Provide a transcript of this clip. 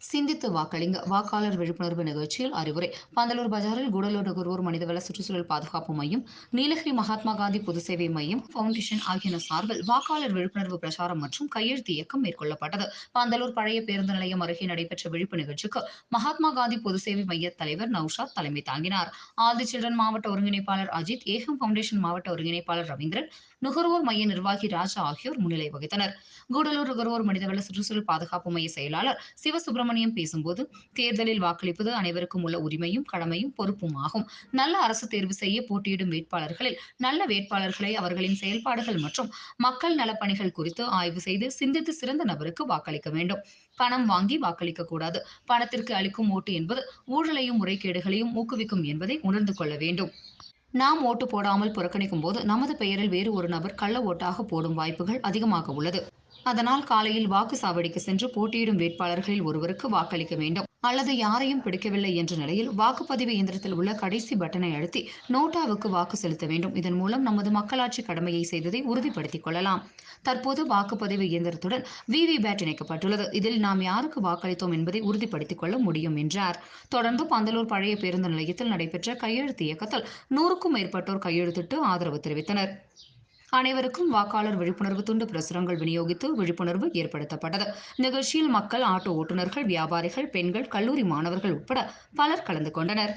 சிந்தித்து வாக்களிங்க. வாக்காளர் விழிப்புணர்வு நிகழ்ச்சியில் அறிவுரை. பந்தலூர் பஜாரில் கூடலூர் நுகர்வோர் மனிதவள சுற்றுச்சூழல் பாதுகாப்பு மையம் நீலகிரி மகாத்மா காந்தி பொது சேவை மையம் பவுண்டேஷன் ஆகியன சார்பில் வாக்காளர் விழிப்புணர்வு பிரச்சாரம் மற்றும் கையெழுத்து இயக்கம் மேற்கொள்ளப்பட்டது. பந்தலூர் பழைய பேருந்து நிலையம் அருகே நடைபெற்ற விழிப்பு நிகழ்ச்சிக்கு மகாத்மா காந்தி பொது சேவை மைய தலைவர் நௌஷாத் தலைமை தாங்கினார். ஆதி சில்ட்ரன் மாவட்ட ஒருங்கிணைப்பாளர் அஜித் ஏகம் பவுண்டேஷன் மாவட்ட ஒருங்கிணைப்பாளர் ரவீந்திரன் நுகர்வோர் மைய நிர்வாகி ராஜா ஆகியோர் முன்னிலை வகித்தனர். கூடலூர் நுகர்வோர் மனிதவள சுற்றுச்சூழல் பாதுகாப்பு மைய செயலாளர் சுப்பிரமணியம் பேசும்போது தேர்தலில் வாக்களிப்பது அனைவருக்கும் உள்ள உரிமையும் கடமையும் பொறுப்பும் ஆகும். நல்ல அரசு தேர்வு செய்ய போட்டியிடும் வேட்பாளர்களில் நல்ல வேட்பாளர்களை அவர்களின் செயல்பாடுகள் மற்றும் மக்கள் நலப்பணிகள் குறித்து ஆய்வு செய்து சிந்தித்து சிறந்த நபருக்கு வாக்களிக்க வேண்டும். பணம் வாங்கி வாக்களிக்க கூடாது. பணத்திற்கு அளிக்கும் ஓட்டு என்பது ஊழலையும் முறைகேடுகளையும் ஊக்குவிக்கும் என்பதை உணர்ந்து கொள்ள வேண்டும். நாம் ஓட்டு போடாமல் புறக்கணிக்கும் போது நமது பெயரில் வேறு ஒரு நபர் கள்ள ஓட்டாக போடும் வாய்ப்புகள் அதிகமாக உள்ளது. அதனால் காலையில் வாக்கு சாவடிக்கு சென்று போட்டியிடும் வேட்பாளர்களில் ஒருவருக்கு வாக்களிக்க வேண்டும். அல்லது யாரையும் பிடிக்கவில்லை என்ற நிலையில் வாக்குப்பதிவு இயந்திரத்தில் உள்ள கடைசி பட்டனை அழுத்தி நோட்டாவுக்கு வாக்கு செலுத்த வேண்டும். இதன் மூலம் நமது மக்களாட்சி கடமையை செய்ததை உறுதிப்படுத்திக் கொள்ளலாம். தற்போது வாக்குப்பதிவு இயந்திரத்துடன் விவி பேட் இணைக்கப்பட்டுள்ளது. இதில் நாம் யாருக்கு வாக்களித்தோம் என்பதை உறுதிப்படுத்திக் கொள்ள முடியும் என்றார். தொடர்ந்து பந்தலூர் பழைய பேருந்து நிலையத்தில் நடைபெற்ற கையெழுத்து இயக்கத்தில் நூறுக்கும் மேற்பட்டோர் கையெழுத்திட்டு ஆதரவு தெரிவித்தனர். அனைவருக்கும் வாக்காளர் விழிப்புணர்வு துண்டு பிரசுரங்கள் விநியோகித்து விழிப்புணர்வு ஏற்படுத்தப்பட்டது. நிகழ்ச்சியில் மக்கள் ஆட்டோ ஓட்டுநர்கள் வியாபாரிகள் பெண்கள் கல்லூரி மாணவர்கள் உட்பட பலர் கலந்து கொண்டனர்.